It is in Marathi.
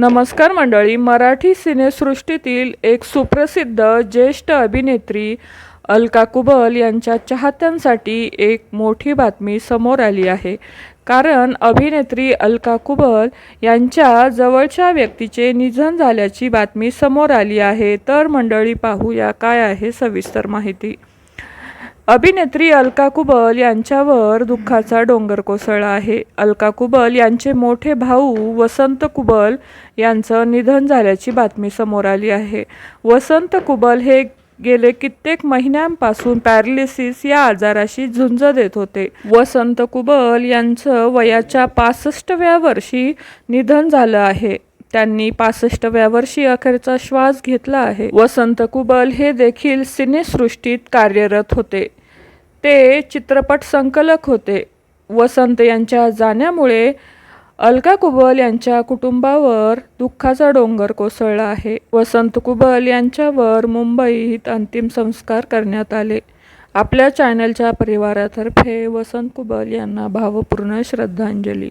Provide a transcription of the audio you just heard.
नमस्कार मंडळी मराठी सिनेसृष्टीतील एक सुप्रसिद्ध ज्येष्ठ अभिनेत्री अलका कुबल यांच्या चाहत्यांसाठी एक मोठी बातमी समोर आली आहे. कारण अभिनेत्री अलका कुबल यांच्या जवळच्या व्यक्तीचे निधन झाल्याची बातमी समोर आली आहे. तर मंडळी पाहूया काय आहे सविस्तर माहिती. अभिनेत्री अलका कुबल यांच्यावर दुःखाचा डोंगर कोसळला आहे. अलका कुबल यांचे मोठे भाऊ वसंत कुबल यांचं निधन झाल्याची बातमी समोर आली आहे. वसंत कुबल हे गेले कित्येक महिन्यांपासून पॅरालिसिस या आजाराशी झुंज देत होते. वसंत कुबल यांचं वयाच्या पासष्टव्या वर्षी निधन झालं आहे. त्यांनी पासष्टव्या वर्षी अखेरचा श्वास घेतला आहे. वसंत कुबल हे देखील सिनेसृष्टीत कार्यरत होते. ते चित्रपट संकलक होते. वसंत यांच्या जाण्यामुळे अलका कुबल यांच्या कुटुंबावर दुःखाचा डोंगर कोसळला आहे. वसंत कुबल यांच्यावर मुंबईत अंतिम संस्कार करण्यात आले. आपल्या चॅनलच्या परिवारातर्फे वसंत कुबल यांना भावपूर्ण श्रद्धांजली.